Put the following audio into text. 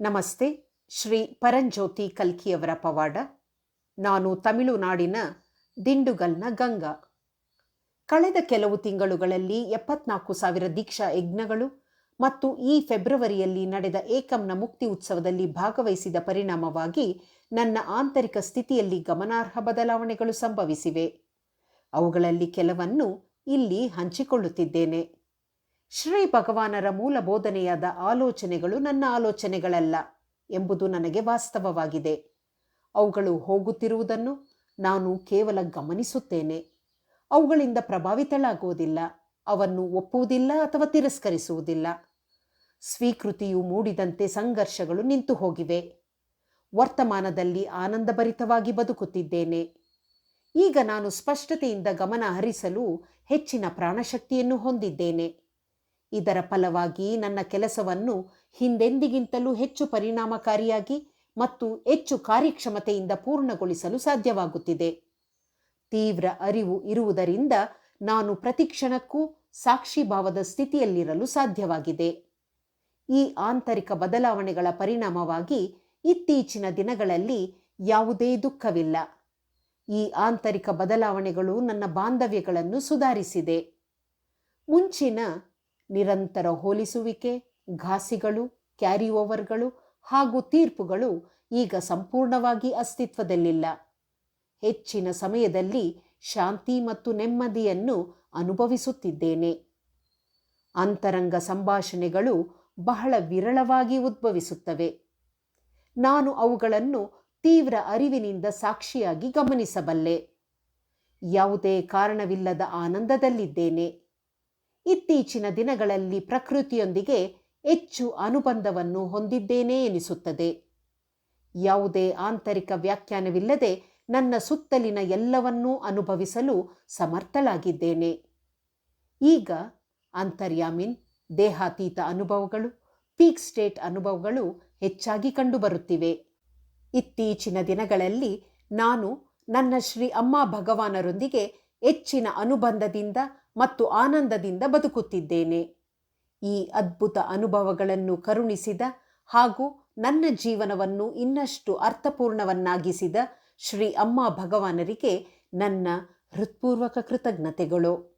ನಮಸ್ತೆ, ಶ್ರೀ ಪರಂಜ್ಯೋತಿ ಕಲ್ಕಿಯವರ ಪವಾಡ, ನಾನು ತಮಿಳುನಾಡಿನ ದಿಂಡುಗಲ್ನ ಗಂಗಾ. ಕಳೆದ ಕೆಲವು ತಿಂಗಳುಗಳಲ್ಲಿ ಎಪ್ಪತ್ನಾಲ್ಕು ಸಾವಿರ ದೀಕ್ಷಾ ಯಜ್ಞಗಳು ಮತ್ತು ಈ ಫೆಬ್ರವರಿಯಲ್ಲಿ ನಡೆದ ಏಕಂನ ಮುಕ್ತಿ ಉತ್ಸವದಲ್ಲಿ ಭಾಗವಹಿಸಿದ ಪರಿಣಾಮವಾಗಿ ನನ್ನ ಆಂತರಿಕ ಸ್ಥಿತಿಯಲ್ಲಿ ಗಮನಾರ್ಹ ಬದಲಾವಣೆಗಳು ಸಂಭವಿಸಿವೆ. ಅವುಗಳಲ್ಲಿ ಕೆಲವನ್ನು ಇಲ್ಲಿ ಹಂಚಿಕೊಳ್ಳುತ್ತಿದ್ದೇನೆ. ಶ್ರೀ ಭಗವಾನರ ಮೂಲ ಬೋಧನೆಯಾದ ಆಲೋಚನೆಗಳು ನನ್ನ ಆಲೋಚನೆಗಳಲ್ಲ ಎಂಬುದು ನನಗೆ ವಾಸ್ತವವಾಗಿದೆ. ಅವುಗಳು ಹೋಗುತ್ತಿರುವುದನ್ನು ನಾನು ಕೇವಲ ಗಮನಿಸುತ್ತೇನೆ. ಅವುಗಳಿಂದ ಪ್ರಭಾವಿತಳಾಗುವುದಿಲ್ಲ, ಅವನ್ನು ಒಪ್ಪುವುದಿಲ್ಲ ಅಥವಾ ತಿರಸ್ಕರಿಸುವುದಿಲ್ಲ. ಸ್ವೀಕೃತಿಯು ಮೂಡಿದಂತೆ ಸಂಘರ್ಷಗಳು ನಿಂತು ಹೋಗಿವೆ. ವರ್ತಮಾನದಲ್ಲಿ ಆನಂದಭರಿತವಾಗಿ ಬದುಕುತ್ತಿದ್ದೇನೆ. ಈಗ ನಾನು ಸ್ಪಷ್ಟತೆಯಿಂದ ಗಮನ ಹರಿಸಲು ಹೆಚ್ಚಿನ ಪ್ರಾಣಶಕ್ತಿಯನ್ನು ಹೊಂದಿದ್ದೇನೆ. ಇದರ ಫಲವಾಗಿ ನನ್ನ ಕೆಲಸವನ್ನು ಹಿಂದೆಂದಿಗಿಂತಲೂ ಹೆಚ್ಚು ಪರಿಣಾಮಕಾರಿಯಾಗಿ ಮತ್ತು ಹೆಚ್ಚು ಕಾರ್ಯಕ್ಷಮತೆಯಿಂದ ಪೂರ್ಣಗೊಳಿಸಲು ಸಾಧ್ಯವಾಗುತ್ತಿದೆ. ತೀವ್ರ ಅರಿವು ಇರುವುದರಿಂದ ನಾನು ಪ್ರತಿಕ್ಷಣಕ್ಕೂ ಸಾಕ್ಷಿಭಾವದ ಸ್ಥಿತಿಯಲ್ಲಿರಲು ಸಾಧ್ಯವಾಗಿದೆ. ಈ ಆಂತರಿಕ ಬದಲಾವಣೆಗಳ ಪರಿಣಾಮವಾಗಿ ಇತ್ತೀಚಿನ ದಿನಗಳಲ್ಲಿ ಯಾವುದೇ ದುಃಖವಿಲ್ಲ. ಈ ಆಂತರಿಕ ಬದಲಾವಣೆಗಳು ನನ್ನ ಬಾಂಧವ್ಯಗಳನ್ನು ಸುಧಾರಿಸಿದೆ. ಮುಂಚಿನ ನಿರಂತರ ಹೋಲಿಸುವಿಕೆ, ಘಾಸಿಗಳು ಕ್ಯಾರಿ ಓವರ್ಗಳು ಹಾಗೂ ತೀರ್ಪುಗಳು ಈಗ ಸಂಪೂರ್ಣವಾಗಿ ಅಸ್ತಿತ್ವದಲ್ಲಿಲ್ಲ. ಹೆಚ್ಚಿನ ಸಮಯದಲ್ಲಿ ಶಾಂತಿ ಮತ್ತು ನೆಮ್ಮದಿಯನ್ನು ಅನುಭವಿಸುತ್ತಿದ್ದೇನೆ. ಅಂತರಂಗ ಸಂಭಾಷಣೆಗಳು ಬಹಳ ವಿರಳವಾಗಿ ಉದ್ಭವಿಸುತ್ತವೆ. ನಾನು ಅವುಗಳನ್ನು ತೀವ್ರ ಅರಿವಿನಿಂದ ಸಾಕ್ಷಿಯಾಗಿ ಗಮನಿಸಬಲ್ಲೆ. ಯಾವುದೇ ಕಾರಣವಿಲ್ಲದ ಆನಂದದಲ್ಲಿದ್ದೇನೆ. ಇತ್ತೀಚಿನ ದಿನಗಳಲ್ಲಿ ಪ್ರಕೃತಿಯೊಂದಿಗೆ ಹೆಚ್ಚು ಅನುಬಂಧವನ್ನು ಹೊಂದಿದ್ದೇನೆ ಎನಿಸುತ್ತದೆ. ಯಾವುದೇ ಆಂತರಿಕ ವ್ಯಾಖ್ಯಾನವಿಲ್ಲದೆ ನನ್ನ ಸುತ್ತಲಿನ ಎಲ್ಲವನ್ನೂ ಅನುಭವಿಸಲು ಸಮರ್ಥಳಾಗಿದ್ದೇನೆ. ಈಗ ಅಂತರ್ಯಾಮಿನ್, ದೇಹಾತೀತ ಅನುಭವಗಳು, ಪೀಕ್ ಸ್ಟೇಟ್ ಅನುಭವಗಳು ಹೆಚ್ಚಾಗಿ ಕಂಡುಬರುತ್ತಿವೆ. ಇತ್ತೀಚಿನ ದಿನಗಳಲ್ಲಿ ನಾನು ನನ್ನ ಶ್ರೀ ಅಮ್ಮ ಭಗವಾನರೊಂದಿಗೆ ಹೆಚ್ಚಿನ ಅನುಬಂಧದಿಂದ ಮತ್ತು ಆನಂದದಿಂದ ಬದುಕುತ್ತಿದ್ದೇನೆ. ಈ ಅದ್ಭುತ ಅನುಭವಗಳನ್ನು ಕರುಣಿಸಿದ ಹಾಗೂ ನನ್ನ ಜೀವನವನ್ನು ಇನ್ನಷ್ಟು ಅರ್ಥಪೂರ್ಣವನ್ನಾಗಿಸಿದ ಶ್ರೀ ಅಮ್ಮ ಭಗವಾನರಿಗೆ ನನ್ನ ಹೃತ್ಪೂರ್ವಕ ಕೃತಜ್ಞತೆಗಳು.